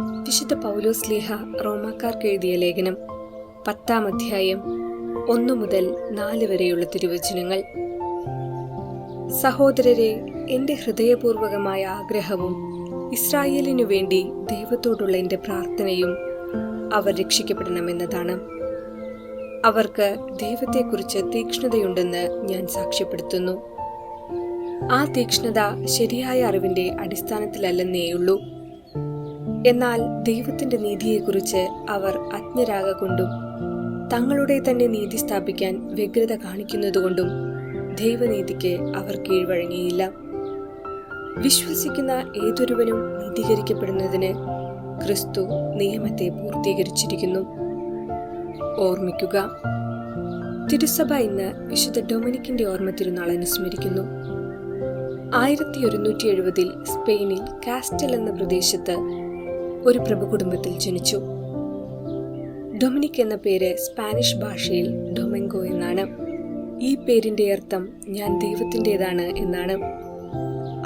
വിശുദ്ധ പൗലോസ് ലേഹ റോമാക്കാർക്ക് എഴുതിയ ലേഖനം പത്താം അധ്യായം ഒന്നു മുതൽ നാല് വരെയുള്ള തിരുവചനങ്ങൾ. സഹോദരരെ എന്റെ ഹൃദയപൂർവകമായ ആഗ്രഹവും ഇസ്രായേലിനു വേണ്ടി ദൈവത്തോടുള്ള എന്റെ പ്രാർത്ഥനയും അവർ രക്ഷിക്കപ്പെടണമെന്നതാണ്. അവർക്ക് ദൈവത്തെക്കുറിച്ച് തീക്ഷ്ണതയുണ്ടെന്ന് ഞാൻ സാക്ഷ്യപ്പെടുത്തുന്നു. ആ തീക്ഷ്ണത ശരിയായ അറിവിന്റെ അടിസ്ഥാനത്തിലല്ലെന്നേയുള്ളൂ. എന്നാൽ ദൈവത്തിന്റെ നീതിയെക്കുറിച്ച് അവർ അജ്ഞരാകൊണ്ടും തങ്ങളുടെ തന്നെ നീതി സ്ഥാപിക്കാൻ വ്യഗ്രത കാണിക്കുന്നതുകൊണ്ടും ദൈവനീതിക്ക് അവർ കീഴ്വഴങ്ങിയില്ല. വിശ്വസിക്കുന്ന ഏതൊരുവനും നീതീകരിക്കപ്പെടുന്നതിന് ക്രിസ്തു നിയമത്തെ പൂർത്തീകരിച്ചിരിക്കുന്നു. ഓർമ്മിക്കുക തിരുസഭ ഇന്ന് വിശുദ്ധ ഡൊമിനിക്കിന്റെ ഓർമ്മ തിരുനാൾ അനുസ്മരിക്കുന്നു. ആയിരത്തി ഒരുന്നൂറ്റി എഴുപതിൽ സ്പെയിനിൽ കാസ്റ്റൽ എന്ന പ്രദേശത്ത് ഒരു പ്രഭു കുടുംബത്തിൽ ജനിച്ചു. ഡൊമിനിക് എന്ന പേര് സ്പാനിഷ് ഭാഷയിൽ ഡൊമെങ്കോ എന്നാണ്. ഈ പേരിന്റെ അർത്ഥം ഞാൻ ദൈവത്തിന്റെതാണ് എന്നാണ്.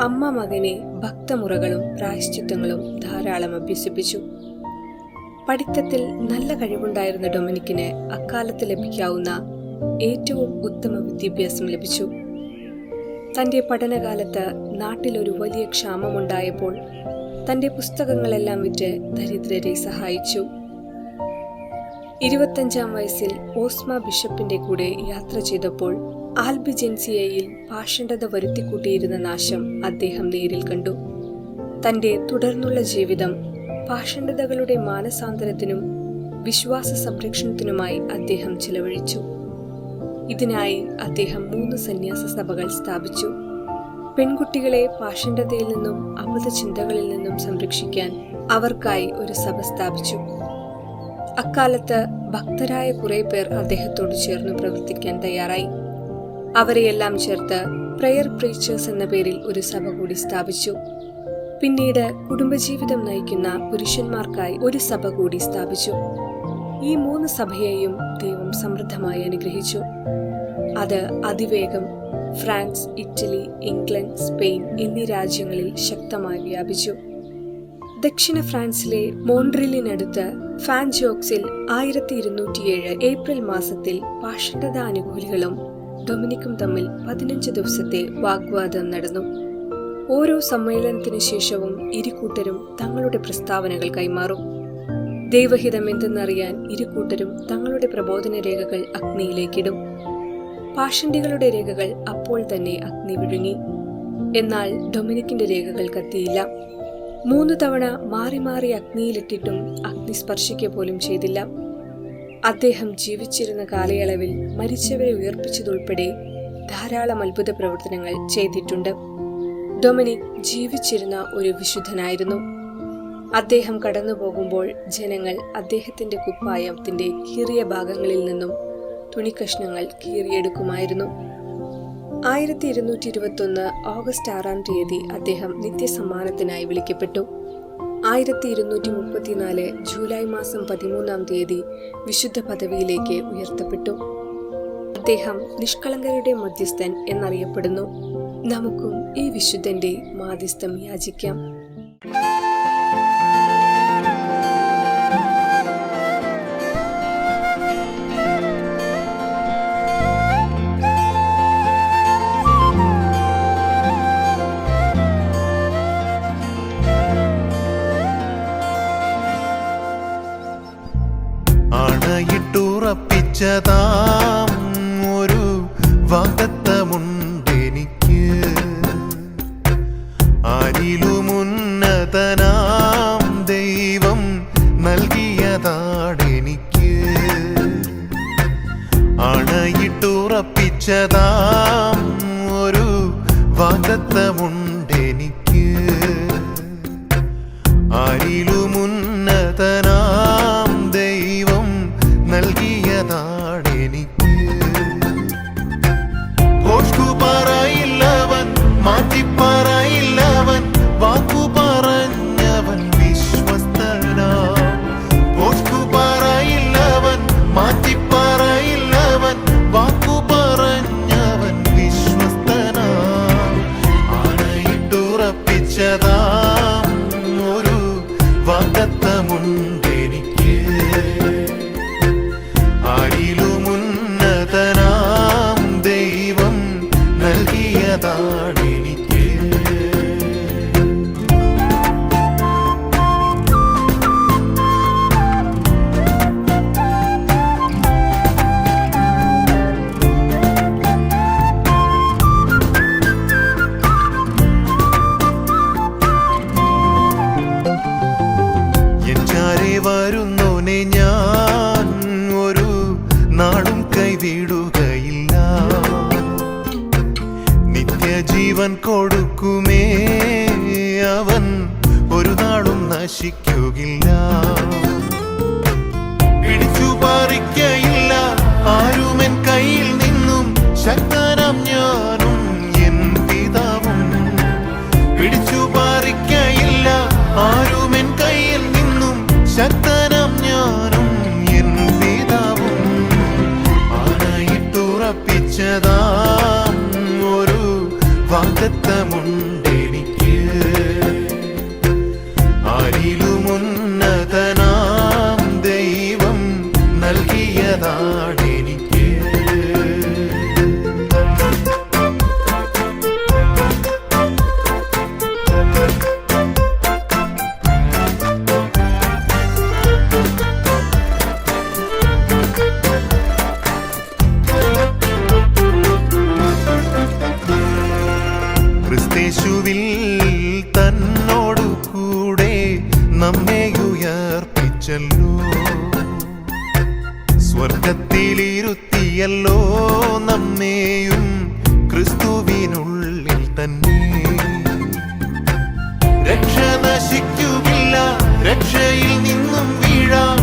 അമ്മ മകനെ ഭക്തമുറകളും പ്രായശ്ചിത്തങ്ങളും ധാരാളം അഭ്യസിപ്പിച്ചു. പഠിത്തത്തിൽ നല്ല കഴിവുണ്ടായിരുന്ന ഡൊമിനിക്കിന് അക്കാലത്ത് ലഭിക്കാവുന്ന ഏറ്റവും ഉത്തമ വിദ്യാഭ്യാസം ലഭിച്ചു. തന്റെ പഠനകാലത്ത് നാട്ടിൽ ഒരു വലിയ ക്ഷാമമുണ്ടായപ്പോൾ തന്റെ പുസ്തകങ്ങളെല്ലാം വിറ്റ് ദരിദ്രരെ സഹായിച്ചു. ഇരുപത്തഞ്ചാം വയസ്സിൽ ഓസ്മ ബിഷപ്പിന്റെ കൂടെ യാത്ര ചെയ്തപ്പോൾ ആൽബിജൻസിയയിൽ പാഷണ്ഡത വരുത്തിക്കൂട്ടിയിരുന്ന നാശം അദ്ദേഹം നേരിൽ കണ്ടു. തന്റെ തുടർന്നുള്ള ജീവിതം പാഷണ്ഡതകളുടെ മാനസാന്തരത്തിനും വിശ്വാസ സംരക്ഷണത്തിനുമായി അദ്ദേഹം ചിലവഴിച്ചു. ഇതിനായി അദ്ദേഹം മൂന്ന് സന്യാസ സഭകൾ സ്ഥാപിച്ചു. പെൺകുട്ടികളെ പാഷണ്ഡതയിൽ നിന്നും അമൃത ചിന്തകളിൽ നിന്നും സംരക്ഷിക്കാൻ അവർക്കായി ഒരു സഭ സ്ഥാപിച്ചു. അക്കാലത്ത് ഭക്തരായ കുറെ പേർ അദ്ദേഹത്തോട് ചേർന്ന് പ്രവർത്തിക്കാൻ തയ്യാറായി. അവരെയെല്ലാം ചേർത്ത് പ്രയർ പ്രീച്ചേഴ്സ് എന്ന പേരിൽ ഒരു സഭ കൂടി സ്ഥാപിച്ചു. പിന്നീട് കുടുംബജീവിതം നയിക്കുന്ന പുരുഷന്മാർക്കായി ഒരു സഭ കൂടി സ്ഥാപിച്ചു. ഈ മൂന്ന് സഭയെയും ദൈവം സമൃദ്ധമായി അനുഗ്രഹിച്ചു. അത് അതിവേഗം ഫ്രാൻസ് ഇറ്റലി ഇംഗ്ലണ്ട് സ്പെയിൻ എന്നീ രാജ്യങ്ങളിൽ ശക്തമായി വ്യാപിച്ചു. ദക്ഷിണ ഫ്രാൻസിലെ മോൺട്രിലിനടുത്ത് ഫാൻജോക്സിൽ ആയിരത്തി ഇരുന്നൂറ്റിയേഴ് ഏപ്രിൽ മാസത്തിൽ പാഷണ്ഡത അനുകൂലികളും ഡൊമിനിക്കും തമ്മിൽ പതിനഞ്ച് ദിവസത്തെ വാഗ്വാദം നടന്നു. ഓരോ സമ്മേളനത്തിനു ശേഷവും ഇരുകൂട്ടരും തങ്ങളുടെ പ്രസ്താവനകൾ കൈമാറും. ദൈവഹിതം എന്തെന്നറിയാൻ ഇരുകൂട്ടരും തങ്ങളുടെ പ്രബോധന രേഖകൾ അഗ്നിയിലേക്കിടും. പാഷണ്ടികളുടെ രേഖകൾ അപ്പോൾ തന്നെ അഗ്നി വിഴുങ്ങി. എന്നാൽ ഡൊമിനിക്കിന്റെ രേഖകൾ കത്തിയില്ല. മൂന്ന് തവണ മാറി മാറി അഗ്നിയിലിട്ടിട്ടും അഗ്നി സ്പർശിക്കുക പോലും ചെയ്തില്ല. അദ്ദേഹം ജീവിച്ചിരുന്ന കാലയളവിൽ മരിച്ചവരെ ഉയർപ്പിച്ചതുൾപ്പെടെ ധാരാളം അത്ഭുത പ്രവർത്തനങ്ങൾ ചെയ്തിട്ടുണ്ട്. ഡൊമിനിക് ജീവിച്ചിരുന്ന ഒരു വിശുദ്ധനായിരുന്നു. അദ്ദേഹം കടന്നുപോകുമ്പോൾ ജനങ്ങൾ അദ്ദേഹത്തിന്റെ കുപ്പായത്തിന്റെ കീറിയ ഭാഗങ്ങളിൽ നിന്നും തുണിക്കഷ്ണങ്ങൾ കീറിയെടുക്കുമായിരുന്നു. ആയിരത്തി ഇരുന്നൂറ്റി ഇരുപത്തൊന്ന് ഓഗസ്റ്റ് ആറാം തീയതി അദ്ദേഹം നിത്യസമ്മാനത്തിനായി വിളിക്കപ്പെട്ടു. ആയിരത്തി ഇരുന്നൂറ്റി മുപ്പത്തിനാല് ജൂലൈ മാസം പതിമൂന്നാം തീയതി വിശുദ്ധ പദവിയിലേക്ക് ഉയർത്തപ്പെട്ടു. അദ്ദേഹം നിഷ്കളങ്കരുടെ മധ്യസ്ഥൻ എന്നറിയപ്പെടുന്നു. നമുക്കും ഈ വിശുദ്ധന്റെ മാധ്യസ്ഥം യാചിക്കാം. ആരിലുമുന്നതനാം ലഭിച്ചതാ ഒരു വാഗ്ദത്തമുണ്ട്. നമ്മെ സ്വർഗത്തിലിരുത്തിയല്ലോ നമ്മെയും ക്രിസ്തുവിനുള്ളിൽ തന്നെ. രക്ഷ നശിക്കുമില്ല രക്ഷയിൽ നിന്നും വീഴാം.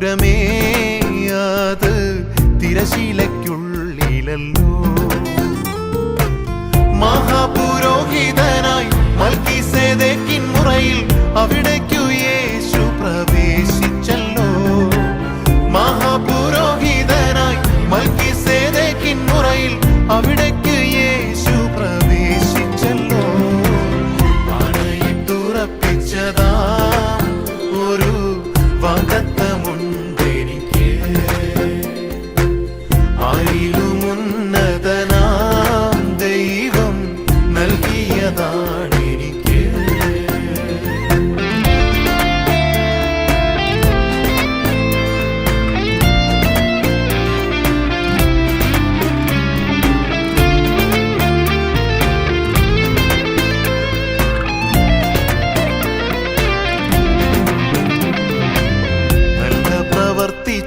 മധുരമേയാത് തിരശീലക്കുള്ളിലല്ലോ മഹാപുരോഹിതനായി മൽക്കിസേതേക്കിൻ മുറയിൽ അവിടേക്കു യേശു പ്രവേശിച്ചല്ലോ. മഹാപുരോഹിതനായി മൽക്കിസേതേക്കിൻ മുറയിൽ അവിടെ കിട്ടിയതാണെനിക്ക്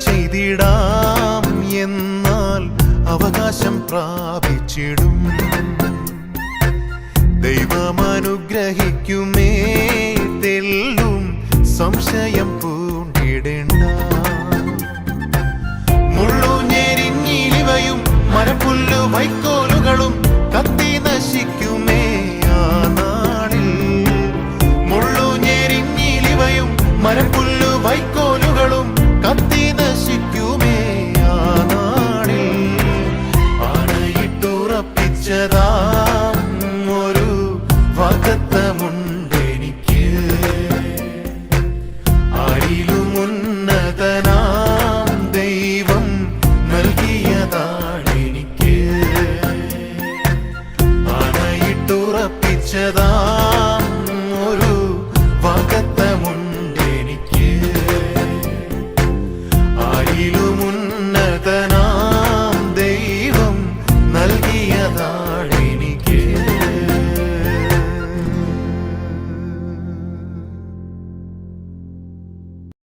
ചെയ്തിടാം എന്നാൽ അവകാശം പ്രാപിച്ചിടും. ദൈവമനുഗ്രഹിക്കുമേ തെല്ലും സംശയം പൂണ്ടിടേണ്ട. മുള്ളു ഞെരിഞ്ഞിലിവയും മരപ്പുല്ലു വൈക്കോലുകളും കത്തി നശിക്കുമേ ആ നാളിൽ. മുള്ളു ഞെരിഞ്ഞിലിവയും മരപ്പുല്ലു വൈക്കോലുകളും കത്തി നശിക്കുമേ ആ നാളിൽ. ആനയിട്ടുറപ്പിച്ചതാ